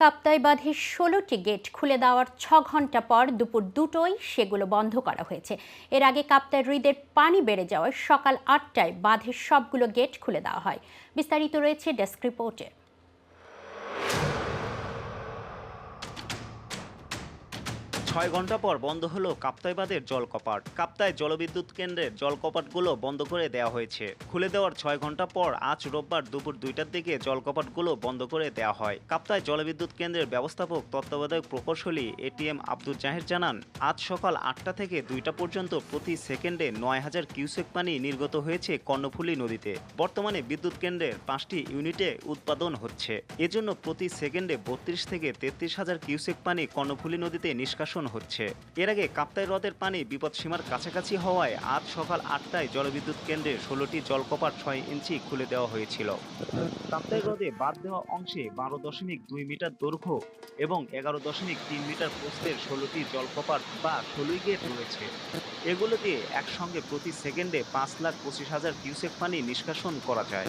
কাপ্তাই বাঁধের ষোলোটি গেট খুলে দেওয়ার ছ ঘণ্টা পর দুপুর দুটোই সেগুলো বন্ধ করা হয়েছে। এর আগে কাপ্তাই হ্রদের পানি বেড়ে যাওয়ায় সকাল আটটায় বাঁধের সবগুলো গেট খুলে দেওয়া হয়। বিস্তারিত রয়েছে ডেস্ক রিপোর্টে। ছয় ঘণ্টা পর বন্ধ হলো কাপ্তাই বাঁধের জলকপাট। কাপ্তায় জলবিদ্যুৎ কেন্দ্রের জলকপাটগুলো বন্ধ করে দেওয়া হয়েছে। খুলে দেওয়ার ছয় ঘণ্টা পর আজ রোববার দুপুর দুইটার দিকে জলকপাটগুলো বন্ধ করে দেওয়া হয়। কাপ্তায় জলবিদ্যুৎ কেন্দ্রের ব্যবস্থাপক, তত্ত্বাবধায়ক প্রকৌশলী এটিএম আব্দুল জাহের জানান, আজ সকাল আটটা থেকে দুইটা পর্যন্ত প্রতি সেকেন্ডে নয় হাজার কিউসেক পানি নির্গত হয়েছে কর্ণফুলী নদীতে। বর্তমানে বিদ্যুৎ কেন্দ্রের পাঁচটি ইউনিটে উৎপাদন হচ্ছে। এজন্য প্রতি সেকেন্ডে বত্রিশ থেকে তেত্রিশ হাজার কিউসেক পানি কর্ণফুলী নদীতে নিষ্কাশন হচ্ছে। এর আগে কাপ্তাই হ্রদের পানি বিপদসীমার কাছাকাছি হওয়ায় আজ সকাল আটটায় জলবিদ্যুৎ কেন্দ্রে ষোলোটি জলকপাট ছয় ইঞ্চি খুলে দেওয়া হয়েছিল। কাপ্তাই হ্রদে বাদ দেওয়া অংশে বারো দশমিক দুই মিটার দৈর্ঘ্য এবং এগারো দশমিক তিন মিটার প্রস্থের ষোলোটি জলকপাট বা ষোলোই গেট রয়েছে। এগুলো দিয়ে একসঙ্গে প্রতি সেকেন্ডে পাঁচ লাখ পঁচিশ হাজার কিউসেক পানি নিষ্কাশন করা যায়।